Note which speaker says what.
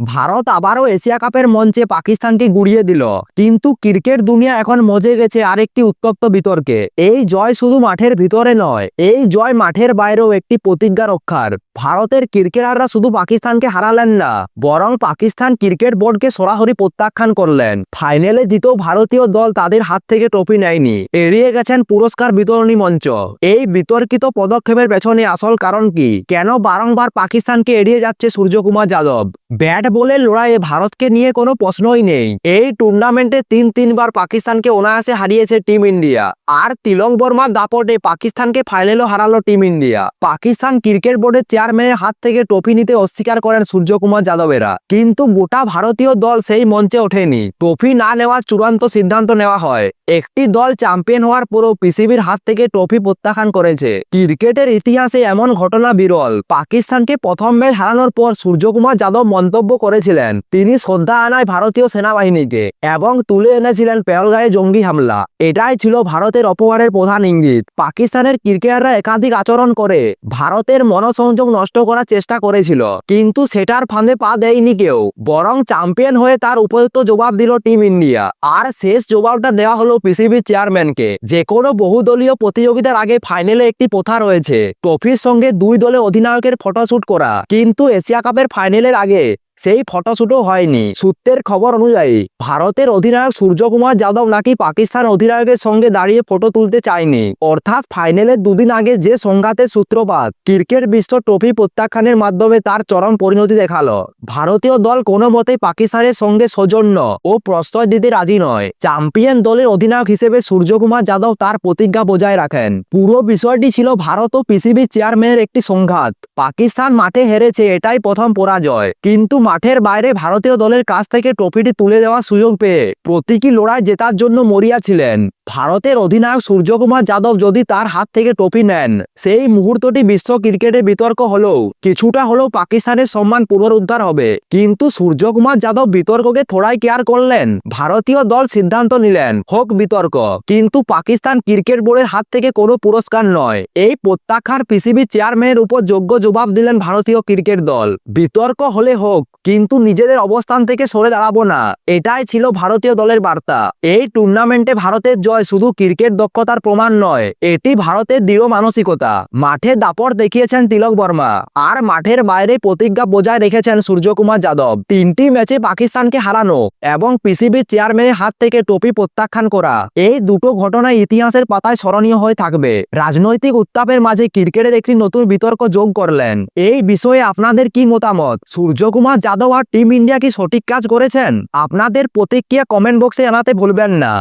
Speaker 1: ভারত আবারও এশিয়া কাপের মঞ্চে পাকিস্তানকে গুড়িয়ে দিল। কিন্তু ক্রিকেট দুনিয়া এখন মজে গেছে আরেকটি উত্তপ্ত বিতর্কে। এই জয় শুধু মাঠের ভিতরে নয়, এই জয় মাঠের বাইরেও একটি প্রতিজ্ঞা রক্ষার। ভারতের ক্রিকেটাররা শুধু পাকিস্তানকে হারালেন না, বরং পাকিস্তান ক্রিকেট বোর্ডকে সরাসরি প্রত্যাখ্যান করলেন। ফাইনালে জিতেও ভারতীয় দল তাদের হাত থেকে ট্রফি নেয়নি। এড়িয়ে গেছেন পুরস্কার বিতরণী মঞ্চ। এই বিতর্কিত পদক্ষেপের পেছনে আসল কারণ কি? কেন বারংবার পাকিস্তানকে এড়িয়ে যাচ্ছে সূর্যকুমার যাদব? ব্যাট বলে লড়াইয়ে ভারতকে নিয়ে কোনো প্রশ্নই নেই। এই টুর্নামেন্টে তিন তিনবার পাকিস্তানকে অনায়াসে হারিয়েছে টিম ইন্ডিয়া আর তিলং বর্মার দাপটে পাকিস্তানকে ফাইনালও হারালো টিম ইন্ডিয়া পাকিস্তান ক্রিকেট বোর্ডের চেয়ারম্যানের হাত থেকে ট্রফি নিতে অস্বীকার করেন সূর্যকুমার যাদবেরা। কিন্তু গোটা ভারতীয় দল সেই মঞ্চে ওঠেনি। ট্রফি না নেওয়ার চূড়ান্ত সিদ্ধান্ত নেওয়া হয়। একটি দল চ্যাম্পিয়ন হওয়ার পরও পিসিবির হাত থেকে ট্রফি প্রত্যাখ্যান করেছে। ক্রিকেটের ইতিহাসে এমন ঘটনা বিরল। পাকিস্তানকে প্রথম ম্যাচ হারানোর পর সূর্যকুমার যাদব মন্তব্য করেছিলেন। তিনি শ্রদ্ধা আনায় ভারতীয় সেনাবাহিনীকে এবং তুলে এনেছিলেন পেহলগাঁয়ে জঙ্গি হামলা। এটাই ছিল ভারতের অপমানের প্রধান ইঙ্গিত। পাকিস্তানের ক্রিকেটাররা একাধিক আচরণ করে ভারতের মনসংযোগ নষ্ট করার চেষ্টা করেছিল। কিন্তু সেটার ফাঁদে পা দেয়নি কেউ। বরং চ্যাম্পিয়ন হয়ে তার উপযুক্ত জবাব দিল টিম ইন্ডিয়া। আর শেষ জবাবটা দেওয়া হলো পিসিবি চেয়ারম্যানকে। যে কোনো বহুদলীয় প্রতিযোগিতার আগে ফাইনালে একটি প্রথা রয়েছে। ট্রফির সঙ্গে দুই দলে অধিনায়কের ফটোশ্যুট করা। কিন্তু এশিয়া কাপের ফাইনালের আগে সেই ফটোশুটও হয়নি। সূত্রের খবর অনুযায়ী, ভারতের অধিনায়ক সূর্যকুমার যাদব নাকি পাকিস্তান অধিনায়কের সঙ্গে দাঁড়িয়ে ফটো তুলতে চায়নি। অর্থাৎ ফাইনালের দুদিন আগে যে সংঘাতের সূত্রপাত, ক্রিকেট বিশ্ব ট্রফি প্রত্যাখ্যানের মাধ্যমে তার চরম পরিণতি দেখাল। ভারতীয় দল কোনো মতেই পাকিস্তানের সঙ্গে সৌজন্য ও প্রশ্রয় দিতে রাজি নয়। চ্যাম্পিয়ন দলের অধিনায়ক হিসেবে সূর্যকুমার যাদব তার প্রতিজ্ঞা বজায় রাখেন। পুরো বিষয়টি ছিল ভারত ও পিসিবি চেয়ারম্যানের একটি সংঘাত। পাকিস্তান মাঠে হেরেছে, এটাই প্রথম পরাজয়। কিন্তু মাঠের বাইরে ভারতীয় দলের কাছ থেকে ট্রফিটি তুলে দেওয়ার সুযোগ পেয়ে প্রতীকী লড়াই জেতার জন্য মরিয়া ছিলেন। ভারতের অধিনায়ক সূর্যকুমার যাদব যদি তার হাত থেকে ট্রফি নেন, সেই মুহূর্তটি বিশ্ব ক্রিকেটে বিতর্ক হলেও কিছুটা হলেও পাকিস্তানের সম্মান পুনরুদ্ধার হবে। কিন্তু সূর্যকুমার যাদব বিতর্ককে থোড়াই কেয়ার করলেন, ভারতীয় দল সিদ্ধান্ত নিলেন, হোক বিতর্ক, কিন্তু পাকিস্তান ক্রিকেট বোর্ডের হাত থেকে কোনো পুরস্কার নয়। এই প্রত্যাখ্যার পিসিবি চেয়ারম্যানের উপর যোগ্য জবাব দিলেন ভারতীয় ক্রিকেট দল। বিতর্ক হলে হোক, কিন্তু নিজেদের অবস্থান থেকে সরে দাঁড়াবো না। এটাই ছিল ভারতীয় দলের বার্তা। এই টুর্নামেন্টে ভারতের জয় শুধু ক্রিকেট দক্ষতার প্রমাণ নয়, এটি ভারতের দৃঢ় মানসিকতা। মাঠে দাপট দেখিয়েছেন তিলক বর্মা, আর মাঠের বাইরে প্রতিজ্ঞা বজায় রেখেছেন সূর্যকুমার যাদব। তিনটি ম্যাচে পাকিস্তানকে হারানো এবং পিসিবির চেয়ারম্যানের হাত থেকে টপি প্রত্যাখ্যান করা, এই দুটো ঘটনা ইতিহাসের পাতায় স্মরণীয় হয়ে থাকবে। রাজনৈতিক উত্তাপের মাঝে ক্রিকেটের একটি নতুন বিতর্ক যোগ করলেন। এই বিষয়ে আপনাদের কি মতামত? সূর্যকুমার যাদব আর টিম ইন্ডিয়া কি সঠিক কাজ করেছেন? আপনাদের প্রতিক্রিয়া কমেন্ট বক্সে জানাতে ভুলবেন না।